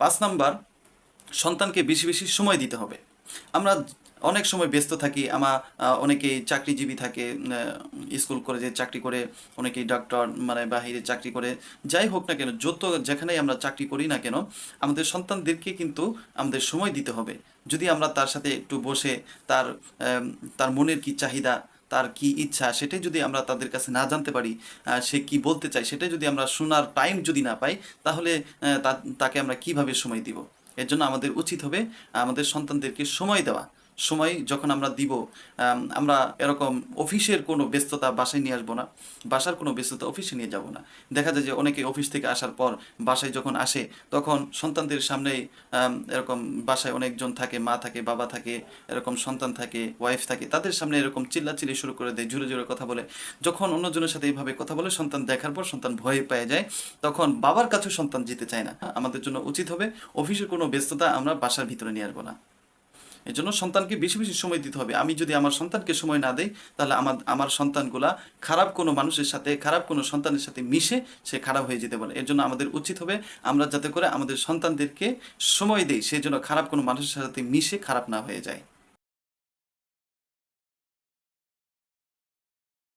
পাঁচ নাম্বার, সন্তানকে বেশি বেশি সময় দিতে হবে। আমরা অনেক সময় ব্যস্ত থাকি আমার অনেকেই চাকরিজীবী থাকে স্কুল কলেজে চাকরি করে, অনেকেই ডক্টর মানে বাহিরে চাকরি করে, যাই হোক না কেন, যত যেখানেই আমরা চাকরি করি না কেন, আমাদের সন্তানদেরকে কিন্তু আমাদের সময় দিতে হবে। যদি আমরা তার সাথে একটু বসে, তার তার মনের কি চাহিদা তার কি ইচ্ছা সেটাই যদি আমরা তাদের কাছে না জানতে পারি সে কি বলতে চায় সেটাই যদি আমরা শোনার টাইম যদি না পাই, তাহলে তাকে আমরা কীভাবে সময় দিব? এর জন্য আমাদের উচিত হবে আমাদের সন্তানদেরকে সময় দেওয়া। সময় যখন আমরা দিব আমরা এরকম অফিসের কোনো ব্যস্ততা বাসায় নিয়ে আসব না, বাসার কোনো ব্যস্ততা অফিসে নিয়ে যাব না। দেখা যায় যে অনেকে অফিস থেকে আসার পর বাসায় যখন আসে, তখন সন্তানদের সামনেই এরকম বাসায় অনেকজন থাকে, মা থাকে, বাবা থাকে, এরকম সন্তান থাকে ওয়াইফ থাকে, তাদের সামনে এরকম চিল্লাচিল্লি শুরু করে দেয়, জোরে জোরে কথা বলে। যখন অন্যজনের সাথে এইভাবে কথা বলে, সন্তান দেখার পর সন্তান ভয় পেয়ে যায়, তখন বাবার কাছেও সন্তান যেতে চায় না। আমাদের জন্য উচিত হবে, অফিসের কোনো ব্যস্ততা আমরা বাসার ভিতরে নিয়ে আসব না। এই জন্য সন্তানকে বেশি বেশি সময় দিতে হবে। আমি যদি আমার সন্তানকে সময় না দেই, তাহলে আমার আমার সন্তানগুলা খারাপ কোনো মানুষের সাথে, খারাপ কোনো সন্তানের সাথে মিশে সে খারাপ হয়ে যেতে পারে। এর জন্য আমাদের উচিত হবে আমরা যাতে করে আমাদের সন্তানদেরকে সময় দেই সেই জন্য খারাপ কোনো মানুষের সাথে মিশে খারাপ না হয়ে যায়।